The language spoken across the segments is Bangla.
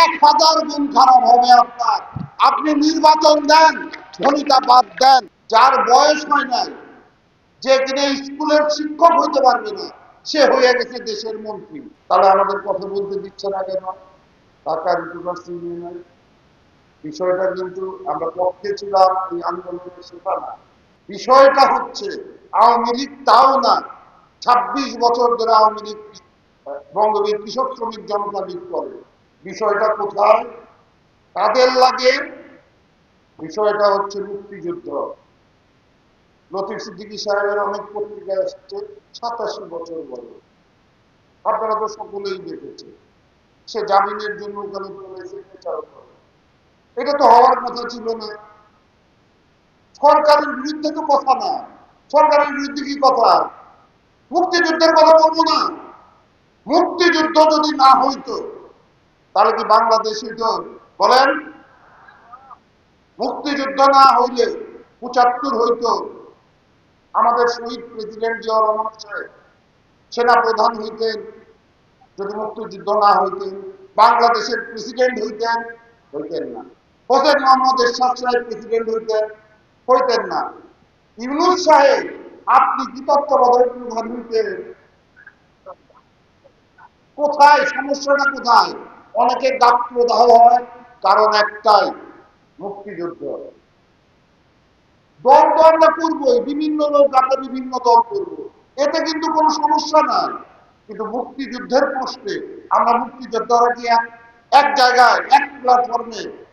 এক হাজার গুণ খারাপ হবে আপনার। আপনি নির্বাচন দেন ধনিতা বাদ দেন, যার বয়স হয় নাই, যে কিনা স্কুলের শিক্ষক হইতে পারবে না, সে হয়ে গেছে দেশের মন্ত্রী। তাহলে আমাদের কথা বলতে দিচ্ছে না কেন? ঢাকার ইউনিভার্সিটি ইউনিয়নের বিষয়টা কিন্তু আমরা পক্ষে ছিলাম, এই আন্দোলনের সেটা না। বিষয়টা হচ্ছে, আওয়ামী লীগ তাও না, ছাব্বিশ বছর ধরে আওয়ামী লীগ বঙ্গবীর কৃষক শ্রমিক জনতা লীগ করে। বিষয়টা কোথায়? তাদের লাগে? বিষয়টা হচ্ছে মুক্তিযুদ্ধ। লতিফ সিদ্দিকী সাহেবের অনেক পত্রিকায় আসছে, সাতাশি বছর বয়স। আপনারা তো সকলেই দেখেছে সে জামিনের জন্য ওখানে চলেছে করে। এটা তো হওয়ার কথা ছিল না। সরকারের বিরুদ্ধে তো কথা না। সরকারের বিরুদ্ধে কি কথা? মুক্তিযুদ্ধের কথা বলব না। মুক্তিযুদ্ধ যদি না হইতো তাহলে কি বাংলাদেশ বলেন? মুক্তিযুদ্ধ না হইলে পঁচাত্তর হইতো। আমাদের শহীদ প্রেসিডেন্ট জিয়া রহমান সেনা প্রধান হইতেন, যদি মুক্তিযুদ্ধ না হইতেন, বাংলাদেশের প্রেসিডেন্ট হইতেন হইতেন না। হোসেন মোহাম্মদ এরশাদ সাহেব প্রেসিডেন্ট হইতেন হইতেন না। ইউনুস সাহেব, আপনি কি হইতেন? কোথায়? সমস্যাটা কোথায়? অনেকের গাত্রদাহ হয়, কারণ একটাই, মুক্তিযুদ্ধ। দল তো আমরা করবোই, বিভিন্ন লোক আমরা বিভিন্ন দল করব। এতে কিন্তু কোনো সমস্যা নাই। কিন্তু মুক্তিযুদ্ধের প্রশ্নে আমরা মুক্তিযোদ্ধারা কি এক জায়গায়, এক প্ল্যাটফর্মে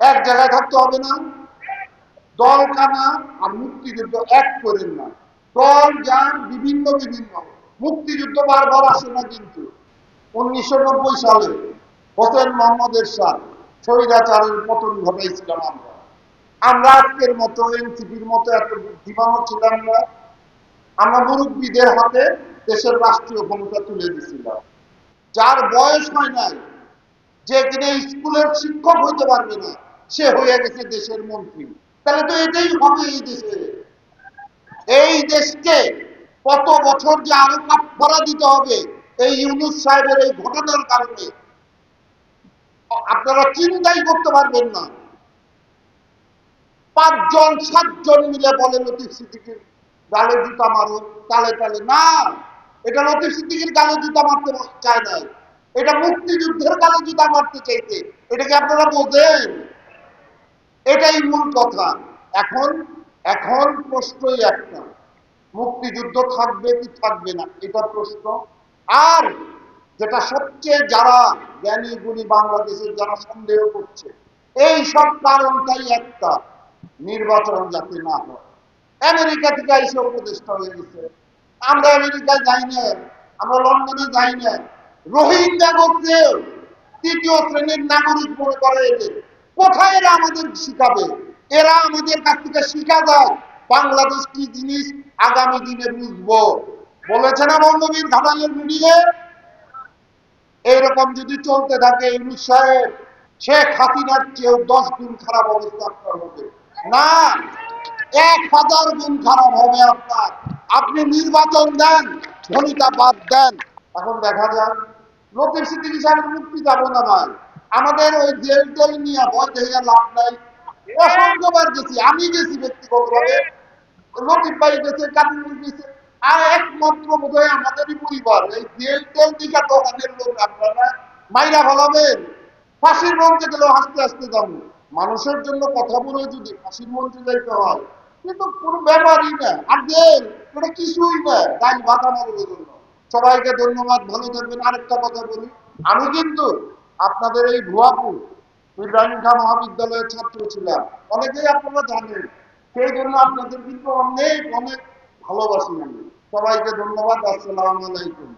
এক জায়গায় থাকতে হবে না। দল কানা আর মুক্তিযুদ্ধ এক করেন না। দল যান বিভিন্ন বিভিন্ন। মুক্তিযুদ্ধ বারবার আসে না কিন্তু। উনিশশো নব্বই সালে হোসেন মোহাম্মদ স্বৈরাচারের পতন ঘটাইছিলাম আমরা। আমরা আজকের মতো এনসিপির মতো এত ছিলাম না। আমরা মুরব্বীদের হাতে দেশের রাষ্ট্রীয় ক্ষমতা তুলে দিছিলাম যার বয়স হয় নাই, যে কিনা স্কুলের শিক্ষক হইতে পারবে না, সে হয়ে গেছে দেশের মন্ত্রী। তাহলে তো এটাই হবে এই দেশে। এই দেশকে কত বছর যে আরও কাপড়া দিতে হবে এই ইউনুস সাহেবের এই ঘটনার কারণে আপনারা চিন্তাই করতে পারবেন না। পাঁচজন, সাতজন মিলে বলে লতিফ সিদ্দিকির গালে জুতা মারো, তালে তালে। না, এটা লতিফ সিদ্দিকির গালে জুতা মারতে চায় নাই। এটা মুক্তিযুদ্ধের গালে জুতা মারতে চাইতে এটা কি আপনারা বোঝেন? এটাই মূল কথা। এখন এখন প্রশ্নই একটা। মুক্তিযুদ্ধ থাকবে কি থাকবে না, এটা প্রশ্ন। আর যেটা সবচেয়ে যারা জ্ঞানী গুণী বাংলাদেশের যারা সন্দেহ করছে, এই সব কারণটাই একটা নির্বাচন যাতে না হয়। আমেরিকা থেকে এসে উপদেষ্টা হয়ে গেছে। আমরা আমেরিকায় যাই না, আমরা লন্ডনে যাই না। রোহিঙ্গা গোত্রে তৃতীয় শ্রেণির নাগরিক মনে করে এদের কোথায় এরা আমাদের শিখাবে? এরা আমাদের কাছ থেকে শিখা যায়, বাংলাদেশ কি জিনিস আগামী দিনে বুঝব। বলেছে না বঙ্গবীর ঘাটালের মিডিয়ে এইরকম যদি চলতে থাকে ইউনুস সাহেব শেখ হাসিনার চেয়েও দশ গুণ খারাপ অবস্থা আপনার হবে। না, এক হাজার গুণ খারাপ হবে আপনার। আপনি নির্বাচন দেন ধনিতা বাদ দেন। এখন দেখা যাক লতিফ সিদ্দিকী সাহেবের মুক্তি যাব না ভাই আমাদের ওই জেল টেল নিয়ে ভয় দেখে লাভ নাই। অসংখ্যবার গেছি, আমি গেছি ব্যক্তিগতভাবে। লতিফ ভাই গেছে, কাবিনুল গেছে। আর একমাত্র বোধ হয় আমাদেরই পরিবার। এই জেল টেল দিকে দোকানের লোক আপনারা মাইরা ফাঁসির মঞ্চে যাব। মানুষের জন্য কথা বলে যদি ফাঁসির মঞ্চে যাইতে হয় কিন্তু কোনো ব্যাপারই না। আর জেল, এটা কিছুই না। গাছ বাঁধানোর জন্য। সবাইকে ধন্যবাদ। ভালো থাকবেন। আরেকটা কথা বলি। আমি কিন্তু আপনাদের এই ভুয়াপুর ইব্রাহিম খান মহাবিদ্যালয়ের ছাত্র ছিলাম। অনেকেই আপনারা জানেন। সেই জন্য আপনাদের কিন্তু অনেক অনেক ভালোবাসি আমি। সবাইকে ধন্যবাদ আসসালামু আলাইকুম।